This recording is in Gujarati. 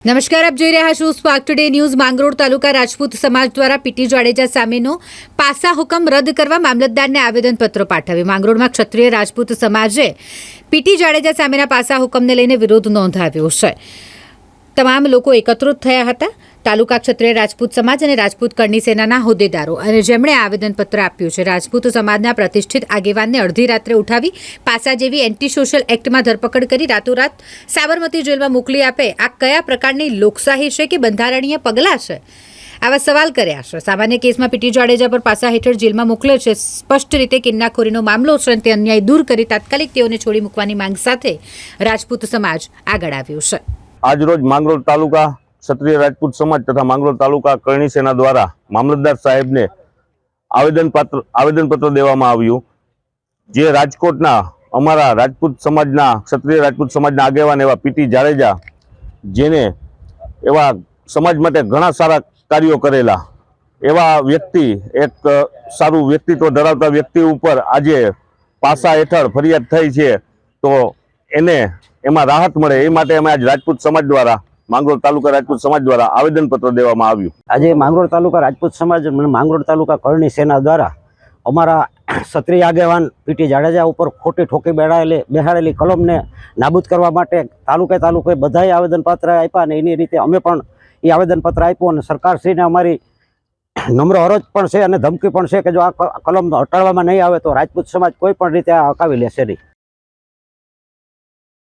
નમસ્કાર, આપ જોઈ રહ્યા છો સ્પાર્ક ટુડે ન્યૂઝ. માંગરોળ તાલુકા રાજપૂત સમાજ દ્વારા પીટી જાડેજા સામેનો પાસા હુકમ રદ કરવા મામલતદારને આવેદનપત્ર પાઠવ્યું. માંગરોળમાં ક્ષત્રિય રાજપૂત સમાજે પીટી જાડેજા સામેના પાસા હુકમને લઈને વિરોધ નોંધાવ્યો છે. તમામ લોકો એકત્રિત થયા હતા. તાલુકા ક્ષત્રિય રાજપૂત સમાજ અને રાજપૂત કરણી સેનાના હોદ્દેદારો. અને જેમણે આવેદનપત્ર આપ્યું છે, રાજપૂત સમાજના પ્રતિષ્ઠિત આગેવાનને અડધી રાત્રે ઉઠાવી પાસા જેવી એન્ટી સોશિયલ એક્ટમાં ધરપકડ કરી રાતોરાત સાબરમતી જેલમાં મોકલી આપે. આ કયા પ્રકારની લોકશાહી છે કે બંધારણીય પગલાં છે? આવા સવાલ કર્યા છે. સામાન્ય કેસમાં પીટી જાડેજા પર પાસા હેઠળ જેલમાં મોકલે છે. સ્પષ્ટ રીતે કિન્નાખોરીનો મામલો છે તે અન્યાય દૂર કરી તાત્કાલિક તેઓને છોડી મૂકવાની માંગ સાથે રાજપૂત સમાજ આગળ આવ્યું છે. આજરોજ માંગરોળ તાલુકા ક્ષત્રિય રાજપૂત સમાજ તથા માંગરોળ તાલુકા કરણી સેના દ્વારા મામલતદાર સાહેબને આવેદનપત્ર આવેદનપત્ર દેવામાં આવ્યું. જે રાજકોટના અમારા રાજપૂત સમાજના, ક્ષત્રિય રાજપૂત સમાજના આગેવાન એવા પીટી જાડેજા, જેને એવા સમાજ માટે ઘણા સારા કાર્યો કરેલા. એવા વ્યક્તિ, એક સારું વ્યક્તિત્વ ધરાવતા વ્યક્તિ ઉપર આજે પાસા હેઠળ ફરિયાદ થઈ છે, તો એને એમાં રાહત મળે. એ માટે અમે આજ રાજપૂત સમાજ દ્વારા માંગરોળ તાલુકા રાજપૂત સમાજ દ્વારા આવેદનપત્ર દેવામાં આવ્યું. આજે માંગરોળ તાલુકા રાજપૂત સમાજ માંગરોળ તાલુકા કરણી સેના દ્વારા અમારા ક્ષત્રિય આગેવાન પીટી જાડેજા ઉપર ખોટી ઠોકી બેડાયેલી, બેહાડેલી કલમને નાબૂદ કરવા માટે તાલુકે તાલુકે બધાએ આવેદનપત્ર આપ્યા અને એની રીતે અમે પણ એ આવેદનપત્ર આપ્યું અને સરકારશ્રીને અમારી નમ્ર અરજ પણ છે અને ધમકી પણ છે કે જો આ કલમ હટાડવામાં નહીં આવે તો રાજપૂત સમાજ કોઈ પણ રીતે આ લેશે નહીં.